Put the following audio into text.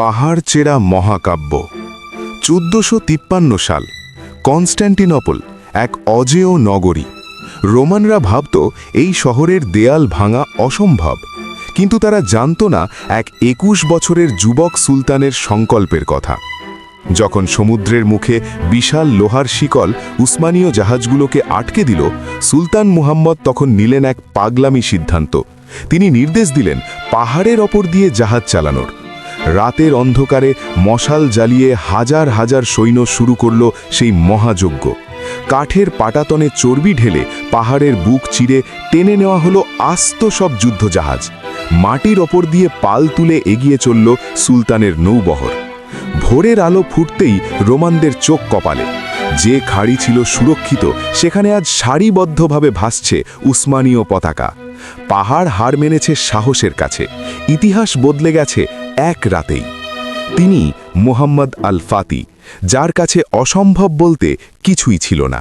পাহাড় চেরা মহাকাব্য। চোদ্দশো তিপ্পান্ন সাল কনস্ট্যান্টিনপল এক অজেয় নগরী। রোমানরা ভাবত এই শহরের দেয়াল ভাঙা অসম্ভব। কিন্তু তারা জানত না এক একুশ বছরের যুবক সুলতানের সংকল্পের কথা। যখন সমুদ্রের মুখে বিশাল লোহার শিকল উসমানীয় জাহাজগুলোকে আটকে দিল, সুলতান মুহাম্মদ তখন নিলেন এক পাগলামি সিদ্ধান্ত। তিনি নির্দেশ দিলেন পাহাড়ের ওপর দিয়ে জাহাজ চালানোর। রাতের অন্ধকারে মশাল জ্বালিয়ে হাজার হাজার সৈন্য শুরু করল সেই মহাযজ্ঞ। কাঠের পাটাতনে চর্বি ঢেলে পাহাড়ের বুক চিরে টেনে নেওয়া হলো আস্ত সব যুদ্ধজাহাজ। মাটির ওপর দিয়ে পাল তুলে এগিয়ে চলল সুলতানের নৌবহর। ভোরের আলো ফুটতেই রোমানদের চোখ কপালে। যে খাড়ি ছিল সুরক্ষিত, সেখানে আজ সারিবদ্ধভাবে ভাসছে উসমানীয় পতাকা। পাহাড় হার মেনেছে সাহসের কাছে। ইতিহাস বদলে গেছে এক রাতেই। তিনি মোহাম্মদ আল ফাতি যার কাছে অসম্ভব বলতে কিছুই ছিল না।